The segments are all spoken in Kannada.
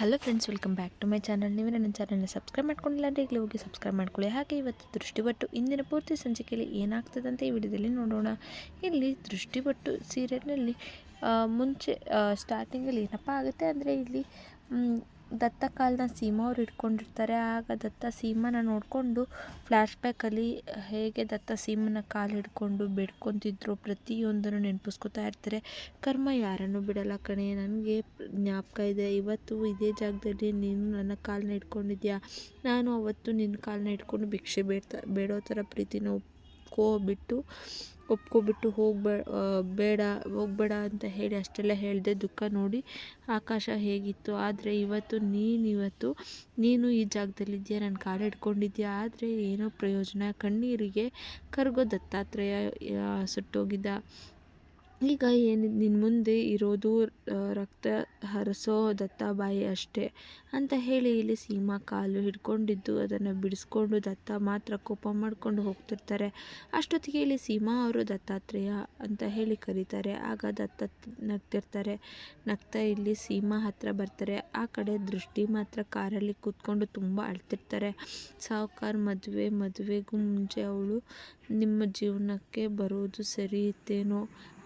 Hello friends welcome back to my channel ನೀವು ನನ್ನ ಚಾನಲ್ನ ಸಬ್ಸ್ಕ್ರೈಬ್ ಮಾಡ್ಕೊಂಡಿಲ್ಲ ಅಂದರೆ ಈಗಲೇ ಹೋಗಿ ಸಬ್ಸ್ಕ್ರೈಬ್ ಮಾಡ್ಕೊಳ್ಳಿ. ಹಾಗೆ ಇವತ್ತು ದೃಷ್ಟಿಬಟ್ಟು ಇಂದಿನ ಪೂರ್ತಿ ಸಂಚಿಕೆಯಲ್ಲಿ ಏನಾಗ್ತದೆ ಈ ವಿಡಿಯೋದಲ್ಲಿ ನೋಡೋಣ. ಇಲ್ಲಿ ದೃಷ್ಟಿಬಟ್ಟು ಸೀರಿಯಲ್ನಲ್ಲಿ ಮುಂಚೆ ಸ್ಟಾರ್ಟಿಂಗಲ್ಲಿ ಏನಪ್ಪ ಆಗುತ್ತೆ ಅಂದರೆ ಇಲ್ಲಿ ದತ್ತ ಕಾಲನ್ನ ಸೀಮಾ ಅವ್ರು ಇಟ್ಕೊಂಡಿರ್ತಾರೆ. ಆಗ ದತ್ತ ಸೀಮಾನ ನೋಡಿಕೊಂಡು ಫ್ಲ್ಯಾಶ್ ಬ್ಯಾಕಲ್ಲಿ ಹೇಗೆ ದತ್ತ ಸೀಮನ ಕಾಲು ಹಿಡ್ಕೊಂಡು ಬೇಡ್ಕೊತಿದ್ರು ಪ್ರತಿಯೊಂದನ್ನು ನೆನಪಿಸ್ಕೊತಾ ಇರ್ತಾರೆ. ಕರ್ಮ ಯಾರನ್ನು ಬಿಡಲ್ಲ ಕಣೆ. ನನಗೆ ಜ್ಞಾಪಕ ಇದೆ. ಇವತ್ತು ಇದೇ ಜಾಗದಲ್ಲಿ ನೀನು ನನ್ನ ಕಾಲನ್ನ ಇಟ್ಕೊಂಡಿದ್ಯಾ ನಾನು ಅವತ್ತು ನಿನ್ನ ಕಾಲನ್ನ ಇಟ್ಕೊಂಡು ಭಿಕ್ಷೆ ಬೇಡ್ತಾ, ಬೇಡೋ ಥರ ಪ್ರೀತಿನ ಒಪ್ಕೋಬಿಟ್ಟು ಒಪ್ಕೊಬಿಟ್ಟು ಹೋಗ್ಬೇ ಬೇಡ, ಹೋಗ್ಬೇಡ ಅಂತ ಹೇಳಿ ಅಷ್ಟೆಲ್ಲ ಹೇಳಿದೆ ದುಃಖ ನೋಡಿ ಆಕಾಶ ಹೇಗಿತ್ತು. ಆದರೆ ಇವತ್ತು ನೀನು ಇವತ್ತು, ನೀನು ಈ ಜಾಗದಲ್ಲಿದ್ದೀಯಾ ನನ್ನ ಕಾಲು ಹಿಡ್ಕೊಂಡಿದ್ಯಾ? ಆದರೆ ಏನೋ ಪ್ರಯೋಜನ. ಕಣ್ಣೀರಿಗೆ ಕರ್ಗೋ ದತ್ತಾತ್ರೇಯ ಸುಟ್ಟೋಗಿದ್ದ. ಈಗ ಏನು ನಿನ್ನ ಮುಂದೆ ಇರೋದು ರಕ್ತ ಹರಿಸೋ ದತ್ತಾಬಾಯಿ ಅಷ್ಟೇ ಅಂತ ಹೇಳಿ ಇಲ್ಲಿ ಸೀಮಾ ಕಾಲು ಹಿಡ್ಕೊಂಡಿದ್ದು, ಅದನ್ನು ಬಿಡಿಸ್ಕೊಂಡು ದತ್ತ ಮಾತ್ರ ಕೋಪ ಮಾಡಿಕೊಂಡು ಹೋಗ್ತಿರ್ತಾರೆ. ಅಷ್ಟೊತ್ತಿಗೆ ಇಲ್ಲಿ ಸೀಮಾ ಅವರು ದತ್ತಾತ್ರೇಯ ಅಂತ ಹೇಳಿ ಕರೀತಾರೆ. ಆಗ ದತ್ತ ನಗ್ತಿರ್ತಾರೆ. ನಗ್ತಾ ಇಲ್ಲಿ ಸೀಮಾ ಹತ್ರ ಬರ್ತಾರೆ. ಆ ಕಡೆ ದೃಷ್ಟಿ ಮಾತ್ರ ಕಾರಲ್ಲಿ ಕೂತ್ಕೊಂಡು ತುಂಬ ಅಳ್ತಿರ್ತಾರೆ. ಸಾವುಕಾರ ಮದುವೆ, ಮದುವೆಗೂ ಮುಂಚೆ ಅವಳು ನಿಮ್ಮ ಜೀವನಕ್ಕೆ ಬರೋದು ಸರಿ ಇತ್ತೇನೋ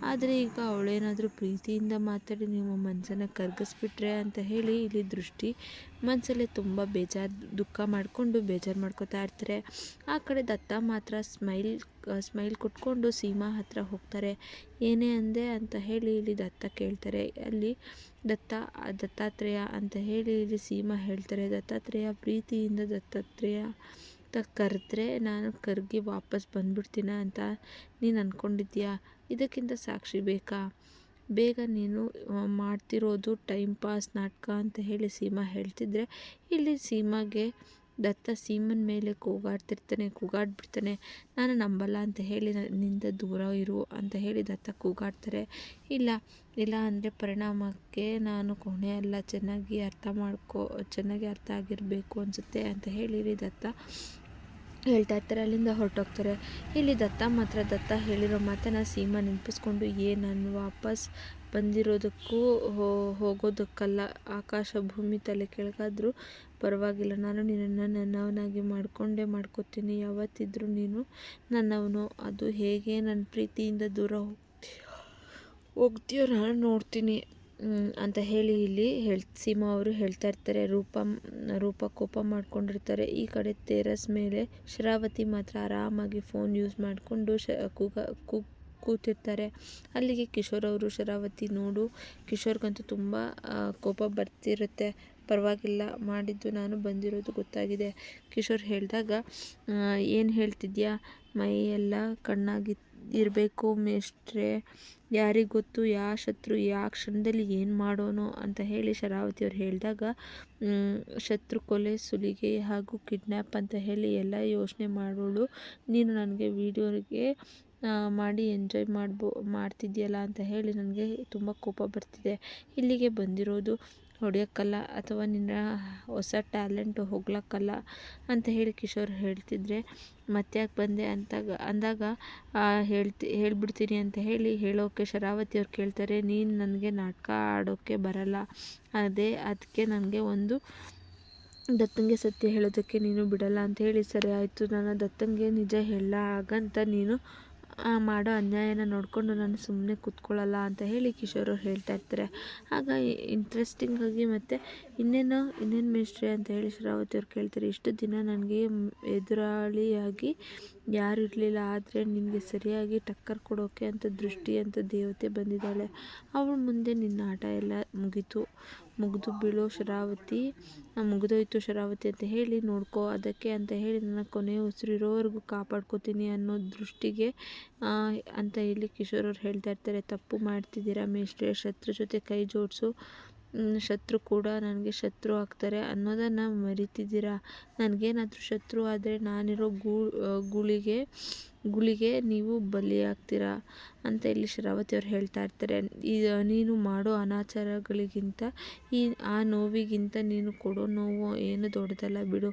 ಆದರೆ ಈಗ ಅವಳೇನಾದರೂ ಪ್ರೀತಿಯಿಂದ ಮಾತಾಡಿ ನಿಮ್ಮ ಮನಸ್ಸನ್ನು ಕರಗಿಸ್ಬಿಟ್ರೆ ಅಂತ ಹೇಳಿ ಇಲ್ಲಿ ದೃಷ್ಟಿ ಮನಸ್ಸಲ್ಲೇ ತುಂಬ ಬೇಜಾರು, ದುಃಖ ಮಾಡಿಕೊಂಡು ಬೇಜಾರು ಮಾಡ್ಕೋತಾ ಇರ್ತಾರೆ. ಆ ಕಡೆ ದತ್ತ ಮಾತ್ರ ಸ್ಮೈಲ್ ಸ್ಮೈಲ್ ಕೊಟ್ಕೊಂಡು ಸೀಮಾ ಹತ್ರ ಹೋಗ್ತಾರೆ. ಏನೇ ಅಂದೆ ಅಂತ ಹೇಳಿ ಇಲ್ಲಿ ದತ್ತ ಕೇಳ್ತಾರೆ. ಅಲ್ಲಿ ದತ್ತ, ದತ್ತಾತ್ರೇಯ ಅಂತ ಹೇಳಿ ಇಲ್ಲಿ ಸೀಮಾ ಹೇಳ್ತಾರೆ. ದತ್ತಾತ್ರೇಯ ಪ್ರೀತಿಯಿಂದ ದತ್ತಾತ್ರೇಯ ಅಂತ ಕರೆದ್ರೆ ನಾನು ಕರ್ಗಿ ವಾಪಸ್ ಬಂದ್ಬಿಡ್ತೀನ ಅಂತ ನೀನು ಅಂದ್ಕೊಂಡಿದ್ಯಾ ಇದಕ್ಕಿಂತ ಸಾಕ್ಷಿ ಬೇಕಾ? ಬೇಗ ನೀನು ಮಾಡ್ತಿರೋದು ಟೈಮ್ ಪಾಸ್ ನಾಟಕ ಅಂತ ಹೇಳಿ ಸೀಮಾ ಹೇಳ್ತಿದ್ರೆ, ಇಲ್ಲಿ ಸೀಮಾಗೆ ದತ್ತ ಸೀಮನ ಮೇಲೆ ಕೂಗಾಡ್ತಿರ್ತಾನೆ, ಕೂಗಾಡ್ಬಿಡ್ತಾನೆ. ನಾನು ನಂಬಲ್ಲ ಅಂತ ಹೇಳಿ ನಿಂದ ದೂರ ಇರು ಅಂತ ಹೇಳಿ ದತ್ತ ಕೂಗಾಡ್ತಾರೆ. ಇಲ್ಲ ಇಲ್ಲ ಅಂದರೆ ಪರಿಣಾಮಕ್ಕೆ ನಾನು ಕೊನೆ ಅಲ್ಲ, ಚೆನ್ನಾಗಿ ಅರ್ಥ ಮಾಡ್ಕೊ, ಚೆನ್ನಾಗಿ ಅರ್ಥ ಆಗಿರಬೇಕು ಅನಿಸುತ್ತೆ ಅಂತ ಹೇಳಿ ದತ್ತ. ಹೇಳ್ತಾ ಇರ್ತಾರೆ, ಅಲ್ಲಿಂದ ಹೊರಟೋಗ್ತಾರೆ. ಇಲ್ಲಿ ದತ್ತ ಮಾತ್ರ, ದತ್ತ ಹೇಳಿರೋ ಮಾತನ್ನು ಸೀಮಾ ನೆನಪಿಸ್ಕೊಂಡು ಏ ನಾನು ವಾಪಸ್ ಬಂದಿರೋದಕ್ಕೂ ಹೋಗೋದಕ್ಕಲ್ಲ. ಆಕಾಶ ಭೂಮಿ ತಲೆ ಕೆಳಗಾದರೂ ಪರವಾಗಿಲ್ಲ. ನಾನು ನಿನ್ನನ್ನು ನನ್ನವನಾಗಿ ಮಾಡಿಕೊಂಡೇ, ಮಾಡ್ಕೋತೀನಿ. ಯಾವತ್ತಿದ್ರೂ ನೀನು ನನ್ನವನು. ಅದು ಹೇಗೆ ನನ್ನ ಪ್ರೀತಿಯಿಂದ ದೂರ ಹೋಗ್ತೀಯೋ ಹೋಗ್ತೀಯೋ ನಾನು ನೋಡ್ತೀನಿ. ಅಂತ ಹೇಳಿ ಇಲ್ಲಿ ಹೇಳ್, ಸೀಮಾ ಅವರು ಹೇಳ್ತಾ ಇರ್ತಾರೆ. ರೂಪ ರೂಪ ಕೋಪ ಮಾಡ್ಕೊಂಡಿರ್ತಾರೆ. ಈ ಕಡೆ ಟೆರಸ್ ಮೇಲೆ ಶರಾವತಿ ಮಾತ್ರ ಆರಾಮಾಗಿ ಫೋನ್ ಯೂಸ್ ಮಾಡಿಕೊಂಡು ಶ, ಕೂಗ, ಕೂ, ಕೂತಿರ್ತಾರೆ. ಅಲ್ಲಿಗೆ ಕಿಶೋರ್ ಅವರು ಶರಾವತಿ ನೋಡು. ಕಿಶೋರ್ಗಂತೂ ತುಂಬ ಕೋಪ ಬರ್ತಿರುತ್ತೆ. ಪರವಾಗಿಲ್ಲ, ಮಾಡಿದ್ದು ನಾನು ಬಂದಿರೋದು ಗೊತ್ತಾಗಿದೆ. ಕಿಶೋರ್ ಹೇಳಿದಾಗ ಏನು ಹೇಳ್ತಿದ್ಯಾ? ಮೈ ಕಣ್ಣಾಗಿತ್ತು. ಕಣ್ಣಾಗಿ ಇರಬೇಕು ಮೇಷ್ಟ್ರೆ. ಯಾರಿಗೆ ಗೊತ್ತು ಯಾವ ಶತ್ರು ಯಾವ ಕ್ಷಣದಲ್ಲಿ ಏನು ಮಾಡೋನು ಅಂತ ಹೇಳಿ ಶರಾವತಿ ಅವ್ರು ಹೇಳಿದಾಗ ಶತ್ರು ಕೊಲೆ, ಸುಲಿಗೆ ಹಾಗೂ ಕಿಡ್ನ್ಯಾಪ್ ಅಂತ ಹೇಳಿ ಎಲ್ಲ ಯೋಚನೆ ಮಾಡೋಳು. ನೀನು ನನಗೆ ವೀಡಿಯೋಗೆ ಮಾಡಿ ಎಂಜಾಯ್ ಮಾಡ್ಬೋ, ಮಾಡ್ತಿದ್ಯಲ್ಲ ಅಂತ ಹೇಳಿ ನನಗೆ ತುಂಬ ಕೋಪ ಬರ್ತಿದೆ. ಇಲ್ಲಿಗೆ ಬಂದಿರೋದು ಹೊಡೆಯೋಕ್ಕಲ್ಲ ಅಥವಾ ನಿನ್ನ ಹೊಸ ಟ್ಯಾಲೆಂಟ್ ಹೋಗ್ಲಕ್ಕಲ್ಲ ಅಂತ ಹೇಳಿ ಕಿಶೋರ್ ಹೇಳ್ತಿದ್ರೆ ಮತ್ತ್ಯಾಕೆ ಬಂದೆ? ಅಂತ ಅಂದಾಗ ಹೇಳ್ತಿ, ಹೇಳ್ಬಿಡ್ತೀನಿ ಅಂತ ಹೇಳಿ ಹೇಳೋಕ್ಕೆ ಶರಾವತಿ ಅವ್ರು ಕೇಳ್ತಾರೆ, ನೀನು ನನಗೆ ನಾಟಕ ಆಡೋಕ್ಕೆ ಬರಲ್ಲ, ಅದೇ ಅದಕ್ಕೆ ನನಗೆ ಒಂದು ದತ್ತಂಗೆ ಸತ್ಯ ಹೇಳೋದಕ್ಕೆ ನೀನು ಬಿಡಲ್ಲ. ಅಂತ ಹೇಳಿ, ಸರಿ ಆಯಿತು ನಾನು ದತ್ತಂಗೆ ನಿಜ ಹೇಳಲ್ಲ ಹಾಗಂತ ನೀನು ಮಾಡೋ ಅನ್ಯಾಯನ ನೋಡಿಕೊಂಡು ನಾನು ಸುಮ್ಮನೆ ಕೂತ್ಕೊಳ್ಳಲ್ಲ ಅಂತ ಹೇಳಿ ಕಿಶೋರ್ ಅವ್ರು ಹೇಳ್ತಾ ಇರ್ತಾರೆ. ಆಗ ಇಂಟ್ರೆಸ್ಟಿಂಗಾಗಿ ಮತ್ತು ಇನ್ನೇನು ಇನ್ನೇನು ಮಿಸ್ಟ್ರಿ ಅಂತ ಹೇಳಿ ಶರಾವತಿ ಅವ್ರು ಕೇಳ್ತಾರೆ. ಇಷ್ಟು ದಿನ ನನಗೆ ಎದುರಾಳಿಯಾಗಿ ಯಾರು ಇರಲಿಲ್ಲ, ಆದರೆ ನಿನಗೆ ಸರಿಯಾಗಿ ಟಕ್ಕರ್ ಕೊಡೋಕ್ಕೆ ಅಂತ ದೃಷ್ಟಿ ಅಂತ ದೇವತೆ ಬಂದಿದ್ದಾಳೆ. ಅವಳ ಮುಂದೆ ನಿನ್ನ ಆಟ ಎಲ್ಲ ಮುಗೀತು. ಮುಗಿದು ಬೀಳೋ ಶರಾವತಿ ಮುಗಿದೋಯ್ತು ಶರಾವತಿ ಅಂತ ಹೇಳಿ ನೋಡ್ಕೋ. ಅದಕ್ಕೆ ಅಂತ ಹೇಳಿ ನನ್ನ ಕೊನೆ ಉಸಿರಿರೋವರೆಗೂ ಕಾಪಾಡ್ಕೋತೀನಿ ಅನ್ನೋ ದೃಷ್ಟಿಗೆ ಅಂತ ಹೇಳಿ ಕಿಶೋರ್ ಅವ್ರು ಹೇಳ್ತಾ ಇರ್ತಾರೆ. ತಪ್ಪು ಮಾಡ್ತಿದ್ದೀರಾ ಮೇಷ್ಟ್ರೆ, ಶತ್ರು ಜೊತೆ ಕೈ ಜೋಡಿಸು. ಶತ್ರು ಕೂಡ ನನಗೆ ಶತ್ರು ಆಗ್ತಾರೆ ಅನ್ನೋದನ್ನು ಮರಿತಿದ್ದೀರಾ? ನನಗೇನಾದರೂ ಶತ್ರು ಆದರೆ ನಾನಿರೋ ಗುಳಿಗೆ ಗುಳಿಗೆ ನೀವು ಬಲಿಯಾಗ್ತೀರಾ ಅಂತ ಇಲ್ಲಿ ಶರಾವತಿ ಅವ್ರು ಹೇಳ್ತಾ ಇರ್ತಾರೆ. ಈ, ನೀನು ಮಾಡೋ ಅನಾಚಾರಗಳಿಗಿಂತ ಈ, ಆ ನೋವಿಗಿಂತ ನೀನು ಕೊಡೋ ನೋವು ಏನು ದೊಡ್ಡದಲ್ಲ ಬಿಡು.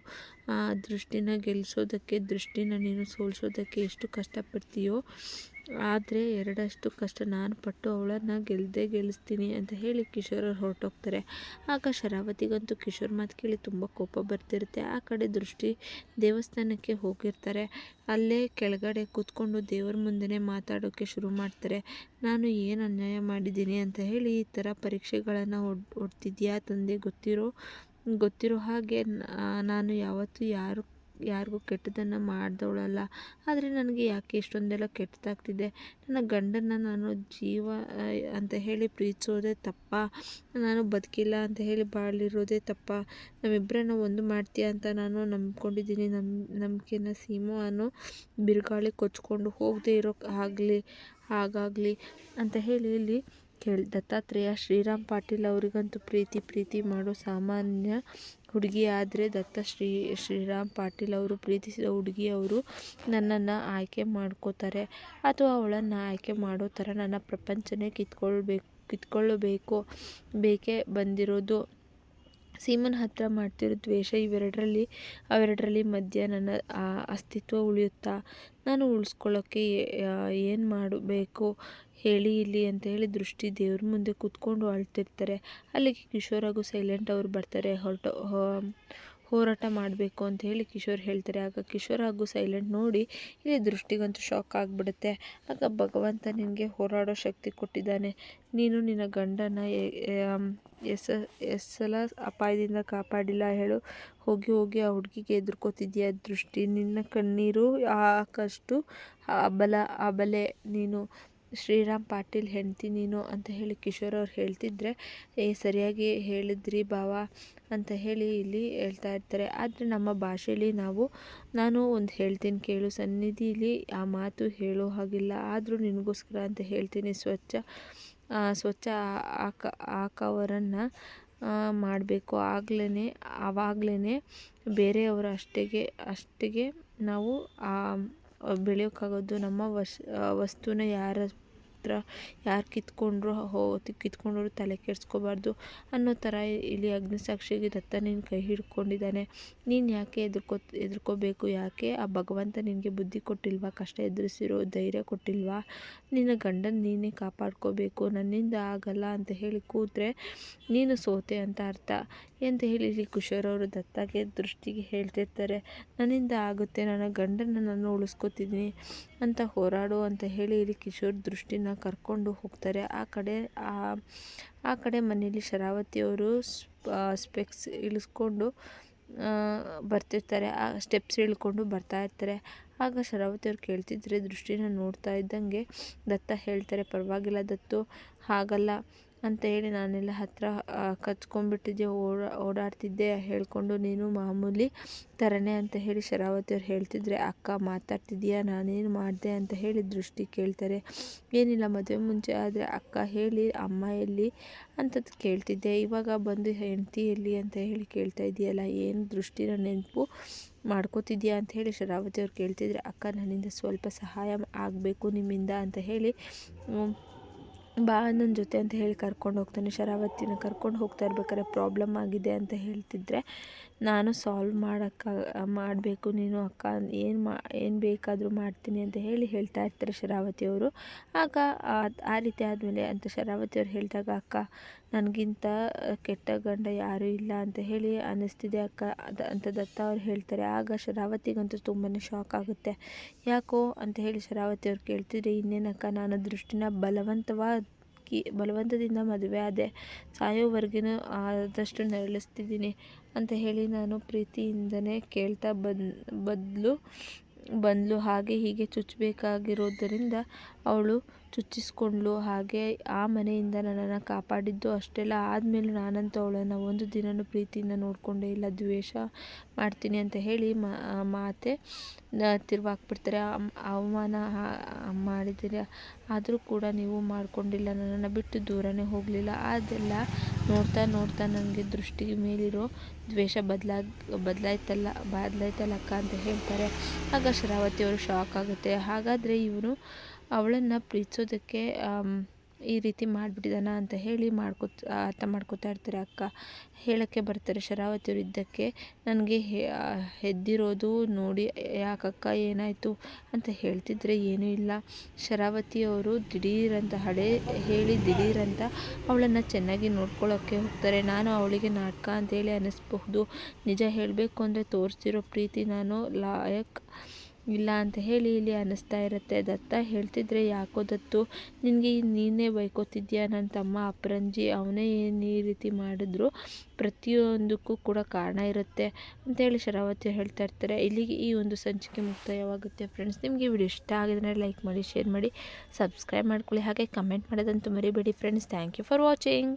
ಆ ದೃಷ್ಟಿನ ಗೆಲ್ಲಿಸೋದಕ್ಕೆ ದೃಷ್ಟಿನ ನೀನು ಸೋಲಿಸೋದಕ್ಕೆ ಎಷ್ಟು ಕಷ್ಟಪಡ್ತೀಯೋ ಆದರೆ ಎರಡಷ್ಟು ಕಷ್ಟ ನಾನು ಪಟ್ಟು ಅವಳನ್ನು ಗೆಲ್ಲದೆ ಗೆಲ್ಲಿಸ್ತೀನಿ ಅಂತ ಹೇಳಿ ಕಿಶೋರ್ ಅವ್ರು ಹೊರಟೋಗ್ತಾರೆ. ಆಗ ಶರಾವತಿಗಂತೂ ಕಿಶೋರ್ ಮಾತು ಕೇಳಿ ತುಂಬ ಕೋಪ ಬರ್ತಿರುತ್ತೆ. ಆ ಕಡೆ ದೃಷ್ಟಿ ದೇವಸ್ಥಾನಕ್ಕೆ ಹೋಗಿರ್ತಾರೆ. ಅಲ್ಲೇ ಕೆಳಗಡೆ ಕೂತ್ಕೊಂಡು ದೇವರ ಮುಂದೆನೇ ಮಾತಾಡೋಕ್ಕೆ ಶುರು ಮಾಡ್ತಾರೆ. ನಾನು ಏನು ಅನ್ಯಾಯ ಮಾಡಿದ್ದೀನಿ ಅಂತ ಹೇಳಿ ಈ ಥರ ಪರೀಕ್ಷೆಗಳನ್ನು ಒಡ್ ತಂದೆ ಗೊತ್ತಿರೋ ಗೊತ್ತಿರೋ ಹಾಗೆ ನಾನು ಯಾವತ್ತೂ ಯಾರು ಯಾರಿಗೂ ಕೆಟ್ಟದನ್ನು ಮಾಡಿದವಳಲ್ಲ. ಆದರೆ ನನಗೆ ಯಾಕೆ ಇಷ್ಟೊಂದೆಲ್ಲ ಕೆಟ್ಟದಾಗ್ತಿದೆ ನನ್ನ ಗಂಡನ ನಾನು ಜೀವ ಅಂತ ಹೇಳಿ ಪ್ರೀತಿಸೋದೇ ತಪ್ಪ. ನಾನು ಬದುಕಿಲ್ಲ ಅಂತ ಹೇಳಿ ಬಾಳಿರೋದೇ ತಪ್ಪ. ನಮ್ಮಿಬ್ಬರನ್ನ ಒಂದು ಮಾಡ್ತೀಯ ಅಂತ ನಾನು ನಂಬ್ಕೊಂಡಿದ್ದೀನಿ. ನಮ್ಮ ನಂಬಿಕೆನ ಸೀಮು ಅನ್ನೋ ಬಿರುಗಾಳಿ ಕೊಚ್ಕೊಂಡು ಹೋಗದೇ ಇರೋ ಆಗಲಿ, ಹಾಗಾಗಲಿ ಅಂತ ಹೇಳಿ ಇಲ್ಲಿ ಕೇಳಿ, ದತ್ತಾತ್ರೇಯ ಶ್ರೀರಾಮ್ ಪಾಟೀಲ್ ಅವರಿಗಂತೂ ಪ್ರೀತಿ ಪ್ರೀತಿ ಮಾಡೋ ಸಾಮಾನ್ಯ ಹುಡುಗಿ ಆದರೆ ದತ್ತ ಶ್ರೀ, ಶ್ರೀರಾಮ್ ಪಾಟೀಲ್ ಅವರು ಪ್ರೀತಿಸಿದ ಹುಡುಗಿ ಅವರು ನನ್ನನ್ನು ಆಯ್ಕೆ ಮಾಡ್ಕೋತಾರೆ. ಅಥವಾ ಅವಳನ್ನು ಆಯ್ಕೆ ಮಾಡೋ ಥರ ನನ್ನ ಪ್ರಪಂಚನೇ ಕಿತ್ಕೊಳ್ಬೇಕು ಕಿತ್ಕೊಳ್ಳಬೇಕು ಬೇಕೇ ಬಂದಿರೋದು. ಸೀಮನ್ ಹತ್ರ ಮಾಡ್ತಿರೋ ದ್ವೇಷ ಇವೆರಡರಲ್ಲಿ, ಅವೆರಡರಲ್ಲಿ ಮಧ್ಯ ನನ್ನ ಅಸ್ತಿತ್ವ ಉಳಿಯುತ್ತಾ? ನಾನು ಉಳಿಸ್ಕೊಳ್ಳೋಕ್ಕೆ ಏನು ಮಾಡಬೇಕು? ಹೇಳಿ ಇಲ್ಲಿ ಅಂತ ಹೇಳಿ ದೃಷ್ಟಿ ದೇವ್ರ ಮುಂದೆ ಕೂತ್ಕೊಂಡು ಅಳ್ತಿರ್ತಾರೆ. ಅಲ್ಲಿಗೆ ಕಿಶೋರ್ ಹಾಗೂ ಸೈಲೆಂಟ್ ಅವರು ಬರ್ತಾರೆ. ಹೊರಟು ಹೋರಾಟ ಮಾಡಬೇಕು ಅಂತ ಹೇಳಿ ಕಿಶೋರ್ ಹೇಳ್ತಾರೆ. ಆಗ ಕಿಶೋರ್ ಹಾಗೂ ಸೈಲೆಂಟ್ ನೋಡಿ ಇಲ್ಲಿ ದೃಷ್ಟಿಗಂತೂ ಶಾಕ್ ಆಗಿಬಿಡುತ್ತೆ. ಆಗ ಭಗವಂತ ನಿನಗೆ ಹೋರಾಡೋ ಶಕ್ತಿ ಕೊಟ್ಟಿದ್ದಾನೆ. ನೀನು ನಿನ್ನ ಗಂಡನ ಎಸ್ ಎಸ್ಸಲ ಸಲ ಅಪಾಯದಿಂದ ಕಾಪಾಡಿಲ್ಲ ಹೇಳು. ಹೋಗಿ ಹೋಗಿ ಆ ಹುಡುಗಿಗೆ ಎದುರ್ಕೋತಿದ್ಯ ದೃಷ್ಟಿ. ನಿನ್ನ ಕಣ್ಣೀರು ಆಕಷ್ಟು ಅಬಲ ಅಬಲೆ ನೀನು ಶ್ರೀರಾಮ್ ಪಾಟೀಲ್ ಹೆಂಡ್ತಿ ನೀನು ಅಂತ ಹೇಳಿ ಕಿಶೋರ್ ಅವ್ರು ಹೇಳ್ತಿದ್ರೆ, ಏ, ಸರಿಯಾಗಿ ಹೇಳಿದ್ರಿ ಭಾವ ಅಂತ ಹೇಳಿ ಇಲ್ಲಿ ಹೇಳ್ತಾ ಇರ್ತಾರೆ. ಆದರೆ ನಮ್ಮ ಭಾಷೆಯಲ್ಲಿ ನಾವು, ನಾನು ಒಂದು ಹೇಳ್ತೀನಿ ಕೇಳು, ಸನ್ನಿಧಿಲಿ ಆ ಮಾತು ಹೇಳೋ ಹಾಗಿಲ್ಲ. ಆದರೂ ನಿನಗೋಸ್ಕರ ಅಂತ ಹೇಳ್ತೀನಿ. ಸ್ವಚ್ಛ ಸ್ವಚ್ಛ ಆಕ, ಆಕವರನ್ನು ಮಾಡಬೇಕು. ಆಗ್ಲೇ ಆವಾಗಲೇ ಬೇರೆಯವರು ಅಷ್ಟೇ ಅಷ್ಟಿಗೆ ನಾವು ಬೆಳೆಯೋಕ್ಕಾಗೋದು ನಮ್ಮ ವಶ್ ವಸ್ತುನ ಯಾರ ಹತ್ರ ಯಾರು ಕಿತ್ಕೊಂಡ್ರು ಹೋ ಕಿತ್ಕೊಂಡ್ರು ತಲೆ ಕೆಡಿಸ್ಕೋಬಾರ್ದು ಅನ್ನೋ ಥರ ಇಲ್ಲಿ ಅಗ್ನಿಸಾಕ್ಷಿಗೆ ದತ್ತ ನೀನು ಕೈ ಹಿಡ್ಕೊಂಡಿದ್ದಾನೆ. ನೀನು ಯಾಕೆ ಎದುರ್ಕೋ ಎದುರ್ಕೋಬೇಕು? ಯಾಕೆ ಆ ಭಗವಂತ ನಿನಗೆ ಬುದ್ಧಿ ಕೊಟ್ಟಿಲ್ವಾ? ಕಷ್ಟ ಎದುರಿಸಿರೋ ಧೈರ್ಯ ಕೊಟ್ಟಿಲ್ವಾ? ನಿನ್ನ ಗಂಡನ ನೀನೇ ಕಾಪಾಡ್ಕೋಬೇಕು. ನನ್ನಿಂದ ಆಗಲ್ಲ ಅಂತ ಹೇಳಿ ಕೂತ್ರೆ ನೀನು ಸೋತೆ ಅಂತ ಅರ್ಥ. ಅಂತ ಹೇಳಿ ಇಲ್ಲಿ ಅವರು ದತ್ತಾಗೆ ದೃಷ್ಟಿಗೆ ಹೇಳ್ತಿರ್ತಾರೆ, ನನ್ನಿಂದ ಆಗುತ್ತೆ, ನನ್ನ ಗಂಡನ ನಾನು ಉಳಿಸ್ಕೊತಿದ್ದೀನಿ ಅಂತ ಹೋರಾಡು ಅಂತ ಹೇಳಿ ಇಲ್ಲಿ ಕಿಶೋರ್ ದೃಷ್ಟಿನ ಕರ್ಕೊಂಡು ಹೋಗ್ತಾರೆ. ಆ ಕಡೆ ಆ ಕಡೆ ಮನೆಯಲ್ಲಿ ಶರಾವತಿಯವರು ಸ್ಪೆಕ್ಸ್ ಇಳಿಸ್ಕೊಂಡು ಬರ್ತಿರ್ತಾರೆ. ಆ ಸ್ಟೆಪ್ಸ್ ಇಳ್ಕೊಂಡು ಬರ್ತಾ ಇರ್ತಾರೆ. ಆಗ ಶರಾವತಿ ಅವ್ರು ಕೇಳ್ತಿದ್ರೆ ದೃಷ್ಟಿನ ನೋಡ್ತಾ ಇದ್ದಂಗೆ ದತ್ತ ಹೇಳ್ತಾರೆ, ಪರವಾಗಿಲ್ಲ ದತ್ತು, ಹಾಗಲ್ಲ. ಅಂತ ಹೇಳಿ ನಾನೆಲ್ಲ ಹತ್ತಿರ ಕಚ್ಕೊಂಡ್ಬಿಟ್ಟಿದ್ದೆ, ಓಡಾ, ಓಡಾಡ್ತಿದ್ದೆ, ಹೇಳ್ಕೊಂಡು ನೀನು ಮಾಮೂಲಿ ಥರನೇ ಅಂತ ಹೇಳಿ ಶರಾವತಿ ಅವ್ರು ಹೇಳ್ತಿದ್ರೆ, ಅಕ್ಕ ಮಾತಾಡ್ತಿದ್ದೀಯಾ? ನಾನೇನು ಮಾಡಿದೆ? ಅಂತ ಹೇಳಿ ದೃಷ್ಟಿ ಕೇಳ್ತಾರೆ. ಏನಿಲ್ಲ, ಮದುವೆ ಮುಂಚೆ ಆದರೆ ಅಕ್ಕ ಹೇಳಿ, ಅಮ್ಮ ಎಲ್ಲಿ? ಅಂತದ್ದು ಕೇಳ್ತಿದ್ದೆ. ಇವಾಗ ಬಂದು ಹೆಂಡತಿ ಎಲ್ಲಿ ಅಂತ ಹೇಳಿ ಕೇಳ್ತಾ ಇದೆಯಲ್ಲ, ಏನು ದೃಷ್ಟಿನ ನೆನಪು ಮಾಡ್ಕೋತಿದ್ಯಾ ಅಂತ ಹೇಳಿ ಶರಾವತಿ ಅವ್ರು ಕೇಳ್ತಿದ್ರೆ, ಅಕ್ಕ, ನನ್ನಿಂದ ಸ್ವಲ್ಪ ಸಹಾಯ ಆಗಬೇಕು ನಿಮ್ಮಿಂದ ಅಂತ ಹೇಳಿ ಬಾ ನನ್ನ ಜೊತೆ ಅಂತ ಹೇಳಿ ಕರ್ಕೊಂಡು ಹೋಗ್ತಾನೆ. ಶರಾವತಿನ ಕರ್ಕೊಂಡು ಹೋಗ್ತಾ ಇರ್ಬೇಕಾದ್ರೆ ಪ್ರಾಬ್ಲಮ್ ಆಗಿದೆ ಅಂತ ಹೇಳ್ತಿದ್ರೆ ನಾನು ಸಾಲ್ವ್ ಮಾಡೋಕ್ಕೆ, ಮಾಡಬೇಕು, ನೀನು ಅಕ್ಕ ಏನು ಮಾ, ಏನು ಬೇಕಾದರೂ ಮಾಡ್ತೀನಿ ಅಂತ ಹೇಳಿ ಹೇಳ್ತಾ ಇರ್ತಾರೆ ಶರಾವತಿಯವರು ಆಗ ಆ ರೀತಿ ಆದಮೇಲೆ ಅಂತ ಶರಾವತಿಯವರು ಹೇಳಿದಾಗ, ಅಕ್ಕ, ನನಗಿಂತ ಕೆಟ್ಟ ಗಂಡ ಯಾರೂ ಇಲ್ಲ ಅಂತ ಹೇಳಿ ಅನ್ನಿಸ್ತಿದೆ ಅಕ್ಕ ಅಂತ ದತ್ತ ಅವ್ರು ಹೇಳ್ತಾರೆ. ಆಗ ಶರಾವತಿಗಂತೂ ತುಂಬಾ ಶಾಕ್ ಆಗುತ್ತೆ. ಯಾಕೋ ಅಂತ ಹೇಳಿ ಶರಾವತಿಯವ್ರು ಕೇಳ್ತಿದ್ರೆ, ಇನ್ನೇನಕ್ಕ, ನಾನು ದೃಷ್ಟಿನ ಬಲವಂತವಾಗಿ ಬಲವಂತದಿಂದ ಮದುವೆ ಆದೆ ಸಾಯೋವರೆಗೂ ಆದಷ್ಟು ನೆರಳಿಸ್ತಿದ್ದೀನಿ ಅಂತ ಹೇಳಿ ನಾನು ಪ್ರೀತಿಯಿಂದನೇ ಕೇಳ್ತಾ ಬಂದು, ಬದಲು ಬಂದಳು ಹಾಗೆ ಹೀಗೆ ಚುಚ್ಚಬೇಕಾಗಿರೋದರಿಂದ ಅವಳು ಚುಚ್ಚಿಸ್ಕೊಂಡ್ಳು. ಹಾಗೆ ಆ ಮನೆಯಿಂದ ನನ್ನನ್ನು ಕಾಪಾಡಿದ್ದು ಅಷ್ಟೆಲ್ಲ ಆದಮೇಲೆ ನಾನಂತೂ ಅವಳನ್ನು ಒಂದು ದಿನವೂ ಪ್ರೀತಿಯಿಂದ ನೋಡಿಕೊಂಡೇ ಇಲ್ಲ. ದ್ವೇಷ ಮಾಡ್ತೀನಿ ಅಂತ ಹೇಳಿ ಮಾತೆ ತಿರುವಾಕ್ಬಿಡ್ತಾರೆ. ಅವಮಾನ ಮಾಡಿದರೆ ಆದರೂ ಕೂಡ ನೀವು ಮಾಡಿಕೊಂಡಿಲ್ಲ. ನನ್ನನ್ನು ಬಿಟ್ಟು ದೂರನೇ ಹೋಗಲಿಲ್ಲ. ಅದೆಲ್ಲ ನೋಡ್ತಾ ನೋಡ್ತಾ ನನಗೆ ದೃಷ್ಟಿ ಮೇಲಿರೋ ದ್ವೇಷ ಬದಲಾಗಿ ಬದಲಾಯ್ತಲ್ಲ, ಬದಲಾಯ್ತಲ್ಲಕ್ಕ ಅಂತ ಹೇಳ್ತಾರೆ. ಆಗ ಶರಾವತಿ ಅವರು ಶಾಕ್ ಆಗುತ್ತೆ. ಹಾಗಾದರೆ ಇವನು ಅವಳನ್ನು ಪ್ರೀತಿಸೋದಕ್ಕೆ ಈ ರೀತಿ ಮಾಡಿಬಿಟ್ಟಿದ್ದಾನ ಅಂತ ಹೇಳಿ ಮಾಡ್ಕೊತ, ಅರ್ಥ ಮಾಡ್ಕೋತಾ ಇರ್ತಾರೆ ಅಕ್ಕ. ಹೇಳೋಕ್ಕೆ ಬರ್ತಾರೆ ಶರಾವತಿಯವರು ಇದ್ದಕ್ಕೆ. ನನಗೆ ಹೆದ್ದಿರೋದು ನೋಡಿ, ಯಾಕಕ್ಕ ಏನಾಯಿತು ಅಂತ ಹೇಳ್ತಿದ್ರೆ ಏನೂ ಇಲ್ಲ. ಶರಾವತಿಯವರು ದಿಢೀರಂತ ಹಳೆ ಹೇಳಿ ದಿಢೀರಂತ ಅವಳನ್ನು ಚೆನ್ನಾಗಿ ನೋಡ್ಕೊಳ್ಳೋಕ್ಕೆ ಹೋಗ್ತಾರೆ. ನಾನು ಅವಳಿಗೆ ನಾಟಕ ಅಂತೇಳಿ ಅನ್ನಿಸ್ಬಹುದು. ನಿಜ ಹೇಳಬೇಕು ಅಂದರೆ ತೋರಿಸ್ತಿರೋ ಪ್ರೀತಿ ನಾನು ಲಾಯಕ್ ಇಲ್ಲ ಅಂತ ಹೇಳಿ ಇಲ್ಲಿ ಅನ್ನಿಸ್ತಾ ಇರುತ್ತೆ. ದತ್ತ ಹೇಳ್ತಿದ್ರೆ ಯಾಕೋ ದತ್ತು, ನಿನಗೆ ನೀನೇ ಬೈಕೋತಿದ್ಯಾ? ನನ್ನ ತಮ್ಮ ಅಪ್ರಂಜಿ, ಅವನೇ ಏನು ಈ ರೀತಿ ಮಾಡಿದ್ರು? ಪ್ರತಿಯೊಂದಕ್ಕೂ ಕೂಡ ಕಾರಣ ಇರುತ್ತೆ ಅಂತೇಳಿ ಶರಾವತಿ ಹೇಳ್ತಾ ಇರ್ತಾರೆ. ಇಲ್ಲಿಗೆ ಈ ಒಂದು ಸಂಚಿಕೆ ಮುಕ್ತಾಯವಾಗುತ್ತೆ ಫ್ರೆಂಡ್ಸ್ ನಿಮಗೆ ವಿಡಿಯೋ ಇಷ್ಟ ಆಗಿದ್ರೆ ಲೈಕ್ ಮಾಡಿ ಶೇರ್ ಮಾಡಿ ಸಬ್ಸ್ಕ್ರೈಬ್ ಮಾಡ್ಕೊಳ್ಳಿ. ಹಾಗೆ ಕಮೆಂಟ್ ಮಾಡೋದಂತೂ ಮರಿಬೇಡಿ friends thank you for watching